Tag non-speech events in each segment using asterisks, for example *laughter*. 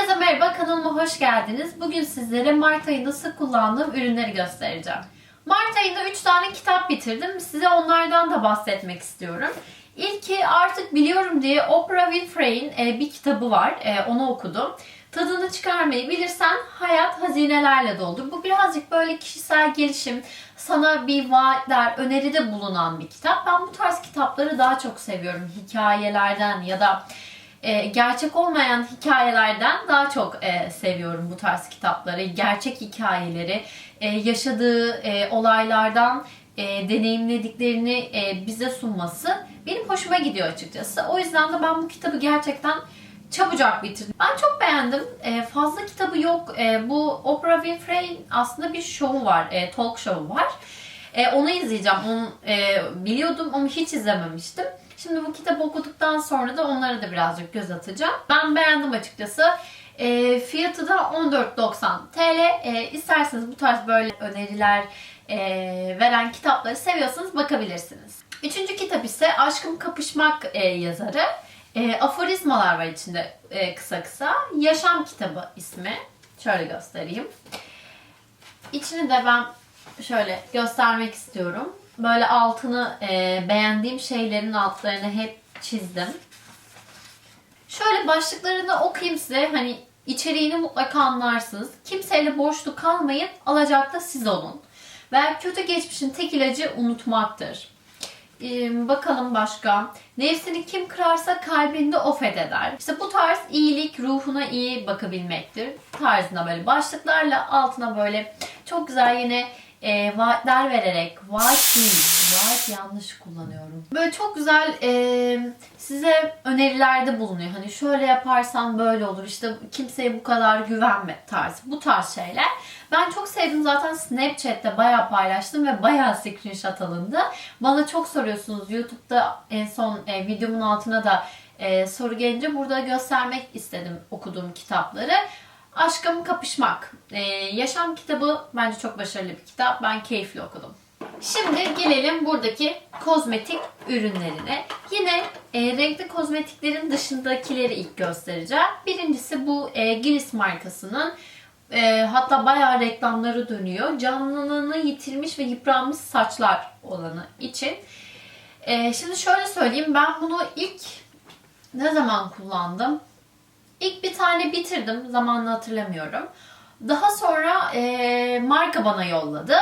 Herkese merhaba, kanalıma hoş geldiniz. Bugün sizlere Mart ayında sık kullandığım ürünleri göstereceğim. Mart ayında 3 tane kitap bitirdim. Size onlardan da bahsetmek istiyorum. İlki artık biliyorum diye Oprah Winfrey'in e, bir kitabı var. E, onu okudum. Tadını çıkarmayı bilirsen hayat hazinelerle doldur. Bu birazcık böyle kişisel gelişim, sana bir vaatler, öneride bulunan bir kitap. Ben bu tarz kitapları daha çok seviyorum. Hikayelerden ya da e, gerçek olmayan hikayelerden daha çok e, seviyorum bu tarz kitapları. Gerçek hikayeleri, e, yaşadığı e, olaylardan e, deneyimlediklerini e, bize sunması benim hoşuma gidiyor açıkçası. O yüzden de ben bu kitabı gerçekten çabucak bitirdim. Ben çok beğendim. E, fazla kitabı yok. E, bu Oprah Winfrey aslında bir şovu var. E, talk show var. E, onu izleyeceğim. Onu e, biliyordum ama hiç izlememiştim. Şimdi bu kitabı okuduktan sonra da onlara da birazcık göz atacağım. Ben beğendim açıkçası. E, fiyatı da 14.90 TL. E, isterseniz bu tarz böyle öneriler e, veren kitapları seviyorsanız bakabilirsiniz. Üçüncü kitap ise Aşkım Kapışmak e, yazarı. E, aforizmalar var içinde e, kısa kısa. Yaşam kitabı ismi. Şöyle göstereyim. İçini de ben şöyle göstermek istiyorum. Böyle altını e, beğendiğim şeylerin altlarını hep çizdim. Şöyle başlıklarını okuyayım size. Hani içeriğini mutlaka anlarsınız. Kimseyle borçlu kalmayın. Alacak da siz olun. Ve kötü geçmişin tek ilacı unutmaktır. Ee, bakalım başka. Nefsini kim kırarsa kalbinde o fetheder. İşte bu tarz iyilik ruhuna iyi bakabilmektir. Tarzında böyle başlıklarla altına böyle çok güzel yine e, vaatler vererek vaat değil, vaat yanlış kullanıyorum. Böyle çok güzel e, size önerilerde bulunuyor. Hani şöyle yaparsan böyle olur. İşte kimseye bu kadar güvenme tarzı. Bu tarz şeyler. Ben çok sevdim zaten Snapchat'te bayağı paylaştım ve bayağı screenshot alındı. Bana çok soruyorsunuz. YouTube'da en son e, videomun altına da e, soru gelince burada göstermek istedim okuduğum kitapları. Aşkım Kapışmak. Ee, yaşam kitabı bence çok başarılı bir kitap. Ben keyifli okudum. Şimdi gelelim buradaki kozmetik ürünlerine. Yine e, renkli kozmetiklerin dışındakileri ilk göstereceğim. Birincisi bu e, Gillis markasının e, hatta bayağı reklamları dönüyor. Canlılığını yitirmiş ve yıpranmış saçlar olanı için. E, şimdi şöyle söyleyeyim. Ben bunu ilk ne zaman kullandım? İlk bir tane bitirdim. Zamanını hatırlamıyorum. Daha sonra e, marka bana yolladı.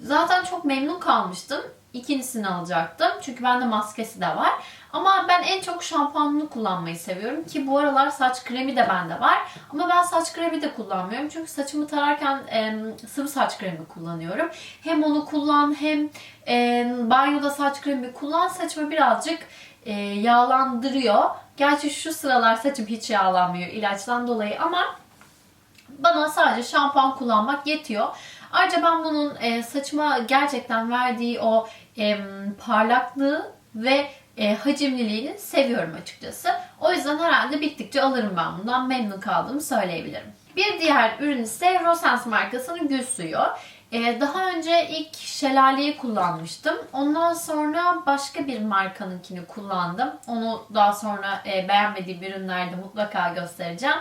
Zaten çok memnun kalmıştım. İkincisini alacaktım. Çünkü bende maskesi de var. Ama ben en çok şampuanını kullanmayı seviyorum. Ki bu aralar saç kremi de bende var. Ama ben saç kremi de kullanmıyorum. Çünkü saçımı tararken e, sıvı saç kremi kullanıyorum. Hem onu kullan hem e, banyoda saç kremi kullan. Saçımı birazcık e, yağlandırıyor. Gerçi şu sıralar saçım hiç yağlanmıyor ilaçtan dolayı ama bana sadece şampuan kullanmak yetiyor. Ayrıca ben bunun e, saçıma gerçekten verdiği o e, parlaklığı ve e, hacimliliğini seviyorum açıkçası. O yüzden herhalde bittikçe alırım ben bundan. Memnun kaldığımı söyleyebilirim. Bir diğer ürün ise Rosens markasının gül suyu. Ee, daha önce ilk şelaleyi kullanmıştım. Ondan sonra başka bir markanınkini kullandım. Onu daha sonra e, beğenmediğim ürünlerde mutlaka göstereceğim.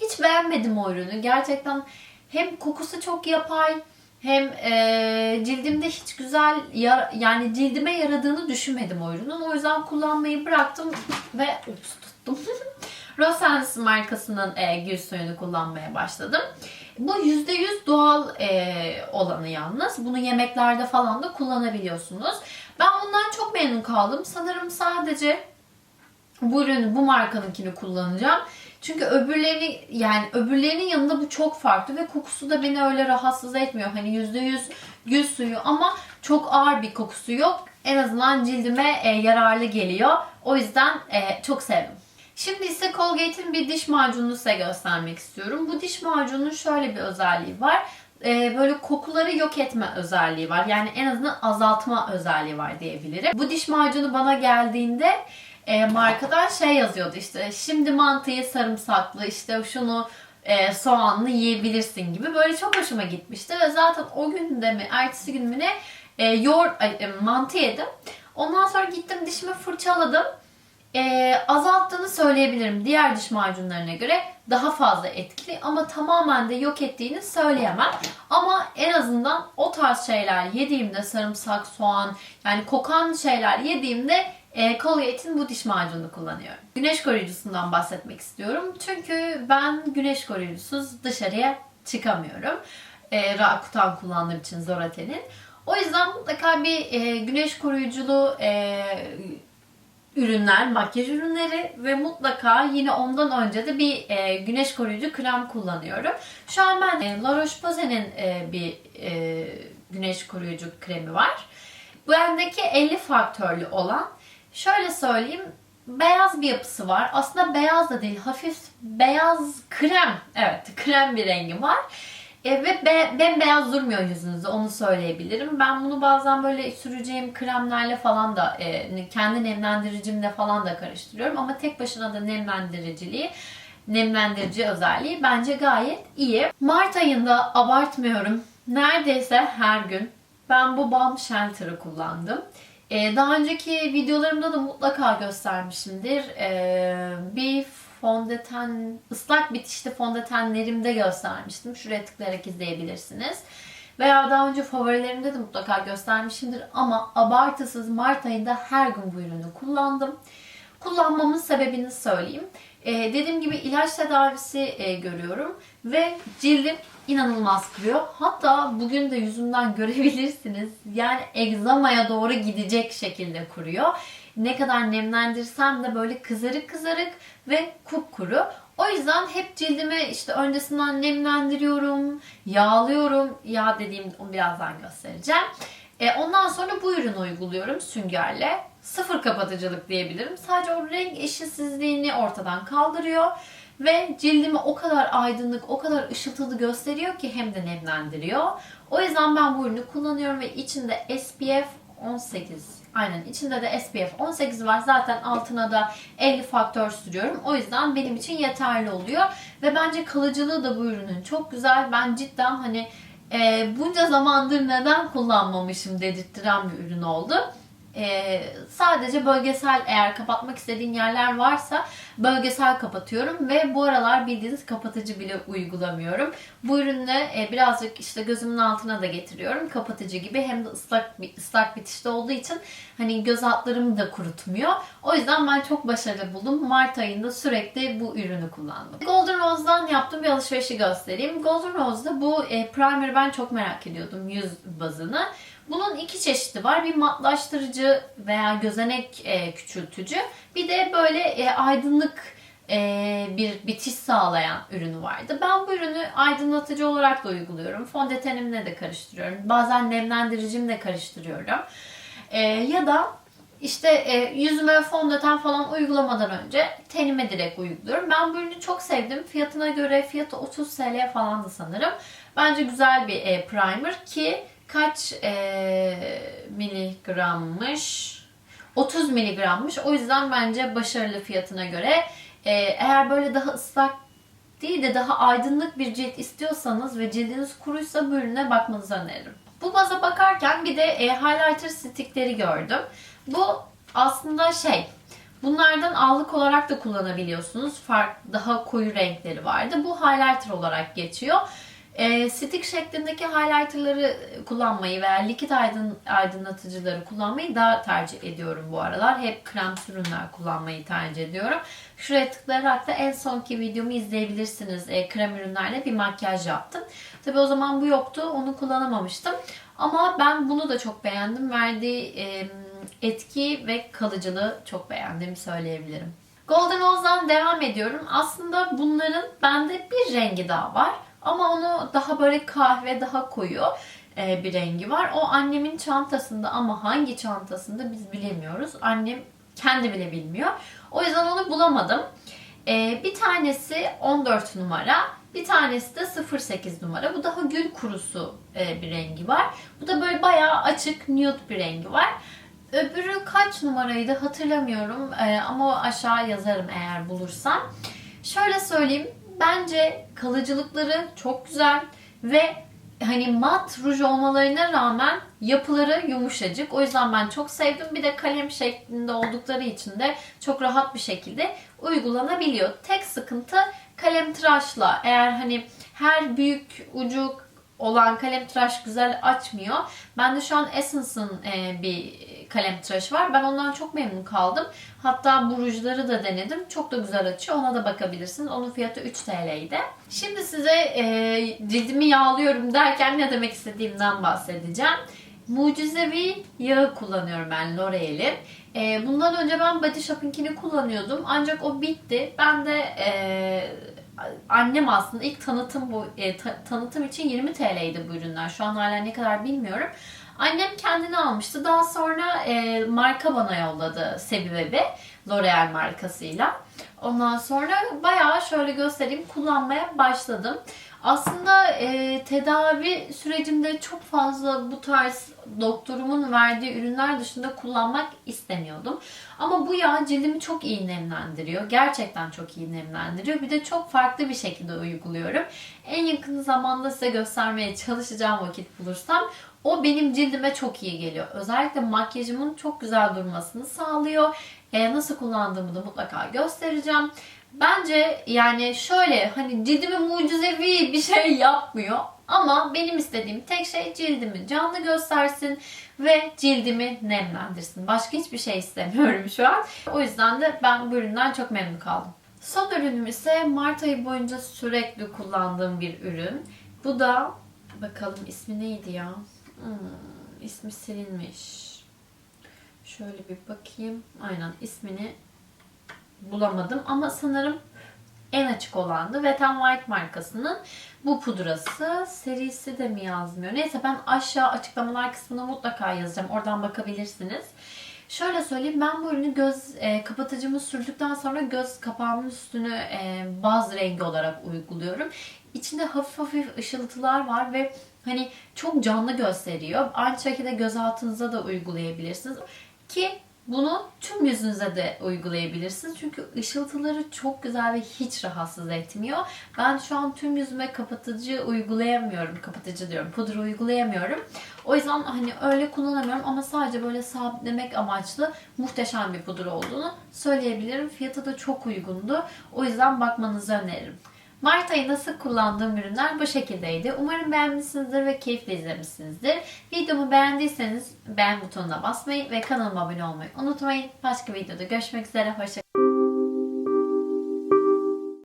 Hiç beğenmedim o ürünü. Gerçekten hem kokusu çok yapay hem e, cildimde hiç güzel yar- yani cildime yaradığını düşünmedim o ürünün. O yüzden kullanmayı bıraktım ve ups tuttum. *laughs* Rosens markasının e, gül suyunu kullanmaya başladım. Bu %100 doğal e, olanı yalnız. Bunu yemeklerde falan da kullanabiliyorsunuz. Ben bundan çok memnun kaldım. Sanırım sadece bu ürünü, bu markanınkini kullanacağım. Çünkü öbürlerini yani öbürlerinin yanında bu çok farklı ve kokusu da beni öyle rahatsız etmiyor. Hani %100 gül suyu ama çok ağır bir kokusu yok. En azından cildime e, yararlı geliyor. O yüzden e, çok sevdim. Şimdi ise Colgate'in bir diş macununu size göstermek istiyorum. Bu diş macununun şöyle bir özelliği var. Ee, böyle kokuları yok etme özelliği var. Yani en azından azaltma özelliği var diyebilirim. Bu diş macunu bana geldiğinde e, markadan şey yazıyordu işte şimdi mantıyı sarımsaklı işte şunu e, soğanlı yiyebilirsin gibi. Böyle çok hoşuma gitmişti ve zaten o gün de mi ertesi gün mü ne e, yoğurt, ay, e, mantı yedim. Ondan sonra gittim dişimi fırçaladım. e, azalttığını söyleyebilirim. Diğer diş macunlarına göre daha fazla etkili ama tamamen de yok ettiğini söyleyemem. Ama en azından o tarz şeyler yediğimde sarımsak, soğan yani kokan şeyler yediğimde e, Colgate'in bu diş macununu kullanıyorum. Güneş koruyucusundan bahsetmek istiyorum. Çünkü ben güneş koruyucusuz dışarıya çıkamıyorum. E, Rakutan kullandığım için Zorate'nin. O yüzden mutlaka bir e, güneş koruyuculu e, ürünler, makyaj ürünleri ve mutlaka yine ondan önce de bir e, güneş koruyucu krem kullanıyorum. Şu an ben e, La Roche-Posay'nin e, bir e, güneş koruyucu kremi var. Bendeki 50 faktörlü olan şöyle söyleyeyim beyaz bir yapısı var. Aslında beyaz da değil hafif beyaz krem. Evet krem bir rengi var. E, ve be, bembeyaz durmuyor yüzünüzde onu söyleyebilirim. Ben bunu bazen böyle süreceğim kremlerle falan da e, kendi nemlendiricimle falan da karıştırıyorum. Ama tek başına da nemlendiriciliği nemlendirici özelliği bence gayet iyi. Mart ayında abartmıyorum. Neredeyse her gün ben bu Balm Shelter'ı kullandım. Ee, daha önceki videolarımda da mutlaka göstermişimdir. Ee, bir fondöten, ıslak bitişli fondötenlerimde göstermiştim. Şuraya tıklayarak izleyebilirsiniz. Veya daha önce favorilerimde de mutlaka göstermişimdir. Ama abartısız Mart ayında her gün bu ürünü kullandım. Kullanmamın sebebini söyleyeyim. Ee, dediğim gibi ilaç tedavisi e, görüyorum ve cildim inanılmaz kuruyor. Hatta bugün de yüzümden *laughs* görebilirsiniz. Yani egzamaya doğru gidecek şekilde kuruyor. Ne kadar nemlendirsem de böyle kızarık kızarık ve kupkuru. O yüzden hep cildimi işte öncesinden nemlendiriyorum, yağlıyorum. Yağ dediğim birazdan göstereceğim. E, ondan sonra bu ürünü uyguluyorum süngerle. Sıfır kapatıcılık diyebilirim. Sadece o renk eşitsizliğini ortadan kaldırıyor. Ve cildimi o kadar aydınlık, o kadar ışıltılı gösteriyor ki hem de nemlendiriyor. O yüzden ben bu ürünü kullanıyorum ve içinde SPF 18 Aynen içinde de SPF 18 var. Zaten altına da 50 faktör sürüyorum. O yüzden benim için yeterli oluyor. Ve bence kalıcılığı da bu ürünün çok güzel. Ben cidden hani e, bunca zamandır neden kullanmamışım dedirttiren bir ürün oldu. Ee, sadece bölgesel eğer kapatmak istediğim yerler varsa bölgesel kapatıyorum ve bu aralar bildiğiniz kapatıcı bile uygulamıyorum. Bu ürünle e, birazcık işte gözümün altına da getiriyorum kapatıcı gibi hem de ıslak ıslak bitişte olduğu için hani göz altlarımı da kurutmuyor. O yüzden ben çok başarılı buldum. Mart ayında sürekli bu ürünü kullandım. Golden Rose'dan yaptığım bir alışverişi göstereyim. Golden Rose'da bu e, primer'ı ben çok merak ediyordum yüz bazını. Bunun iki çeşidi var. Bir matlaştırıcı veya gözenek e, küçültücü. Bir de böyle e, aydınlık e, bir bitiş sağlayan ürünü vardı. Ben bu ürünü aydınlatıcı olarak da uyguluyorum. Fondötenimle de karıştırıyorum. Bazen nemlendiricimle karıştırıyorum. E, ya da işte e, yüzüme fondöten falan uygulamadan önce tenime direkt uyguluyorum. Ben bu ürünü çok sevdim. Fiyatına göre fiyatı 30 TL falandı sanırım. Bence güzel bir e, primer ki kaç e, miligrammış? 30 miligrammış. O yüzden bence başarılı fiyatına göre. E, eğer böyle daha ıslak değil de daha aydınlık bir cilt istiyorsanız ve cildiniz kuruysa bu ürüne bakmanızı öneririm. Bu baza bakarken bir de e, highlighter stickleri gördüm. Bu aslında şey, bunlardan allık olarak da kullanabiliyorsunuz. Fark daha koyu renkleri vardı. Bu highlighter olarak geçiyor. E, stick şeklindeki highlighterları kullanmayı veya likit aydın, aydınlatıcıları kullanmayı daha tercih ediyorum bu aralar. Hep krem ürünler kullanmayı tercih ediyorum. Şuraya tıklayarak da en sonki videomu izleyebilirsiniz. E, krem ürünlerle bir makyaj yaptım. Tabi o zaman bu yoktu. Onu kullanamamıştım. Ama ben bunu da çok beğendim. Verdiği e, etki ve kalıcılığı çok beğendiğimi söyleyebilirim. Golden Rose'dan devam ediyorum. Aslında bunların bende bir rengi daha var. Ama onu daha böyle kahve, daha koyu e, bir rengi var. O annemin çantasında ama hangi çantasında biz bilemiyoruz. Annem kendi bile bilmiyor. O yüzden onu bulamadım. E, bir tanesi 14 numara, bir tanesi de 08 numara. Bu daha gül kurusu e, bir rengi var. Bu da böyle bayağı açık nude bir rengi var. Öbürü kaç numaraydı hatırlamıyorum ama aşağı yazarım eğer bulursam. Şöyle söyleyeyim Bence kalıcılıkları çok güzel ve hani mat ruj olmalarına rağmen yapıları yumuşacık. O yüzden ben çok sevdim. Bir de kalem şeklinde oldukları için de çok rahat bir şekilde uygulanabiliyor. Tek sıkıntı kalem tıraşla. Eğer hani her büyük ucu olan kalem tıraş güzel açmıyor. Bende şu an Essence'ın e, bir kalem tıraşı var. Ben ondan çok memnun kaldım. Hatta bu rujları da denedim. Çok da güzel açıyor. Ona da bakabilirsiniz. Onun fiyatı 3 TL'ydi. Şimdi size e, cildimi yağlıyorum derken ne demek istediğimden bahsedeceğim. Mucizevi yağı kullanıyorum ben L'Oreal'in. E, bundan önce ben Body Shop'ınkini kullanıyordum. Ancak o bitti. Ben de e, annem aslında ilk tanıtım bu e, ta- tanıtım için 20 TL'ydi bu ürünler. Şu an hala ne kadar bilmiyorum. Annem kendini almıştı. Daha sonra e, marka bana yolladı Sebebeb'i. L'Oreal markasıyla. Ondan sonra bayağı şöyle göstereyim kullanmaya başladım. Aslında e, tedavi sürecimde çok fazla bu tarz doktorumun verdiği ürünler dışında kullanmak istemiyordum. Ama bu yağ cildimi çok iyi nemlendiriyor. Gerçekten çok iyi nemlendiriyor. Bir de çok farklı bir şekilde uyguluyorum. En yakın zamanda size göstermeye çalışacağım vakit bulursam. O benim cildime çok iyi geliyor. Özellikle makyajımın çok güzel durmasını sağlıyor. E, nasıl kullandığımı da mutlaka göstereceğim. Bence yani şöyle hani cildime mucizevi bir şey yapmıyor. Ama benim istediğim tek şey cildimi canlı göstersin ve cildimi nemlendirsin. Başka hiçbir şey istemiyorum şu an. O yüzden de ben bu üründen çok memnun kaldım. Son ürünüm ise Mart ayı boyunca sürekli kullandığım bir ürün. Bu da bakalım ismi neydi ya? Hmm, ismi silinmiş. Şöyle bir bakayım. Aynen ismini bulamadım ama sanırım en açık olandı. Wet n White markasının bu pudrası. Serisi de mi yazmıyor? Neyse ben aşağı açıklamalar kısmına mutlaka yazacağım. Oradan bakabilirsiniz. Şöyle söyleyeyim ben bu ürünü göz e, kapatıcımı sürdükten sonra göz kapağımın üstünü e, baz rengi olarak uyguluyorum. İçinde hafif hafif ışıltılar var ve hani çok canlı gösteriyor. Aynı şekilde göz altınıza da uygulayabilirsiniz. Ki bunu tüm yüzünüze de uygulayabilirsiniz. Çünkü ışıltıları çok güzel ve hiç rahatsız etmiyor. Ben şu an tüm yüzüme kapatıcı uygulayamıyorum. Kapatıcı diyorum. Pudra uygulayamıyorum. O yüzden hani öyle kullanamıyorum ama sadece böyle sabitlemek amaçlı muhteşem bir pudra olduğunu söyleyebilirim. Fiyatı da çok uygundu. O yüzden bakmanızı öneririm. Mart ayında sık kullandığım ürünler bu şekildeydi. Umarım beğenmişsinizdir ve keyifle izlemişsinizdir. Videomu beğendiyseniz beğen butonuna basmayı ve kanalıma abone olmayı unutmayın. Başka videoda görüşmek üzere. Hoşçakalın.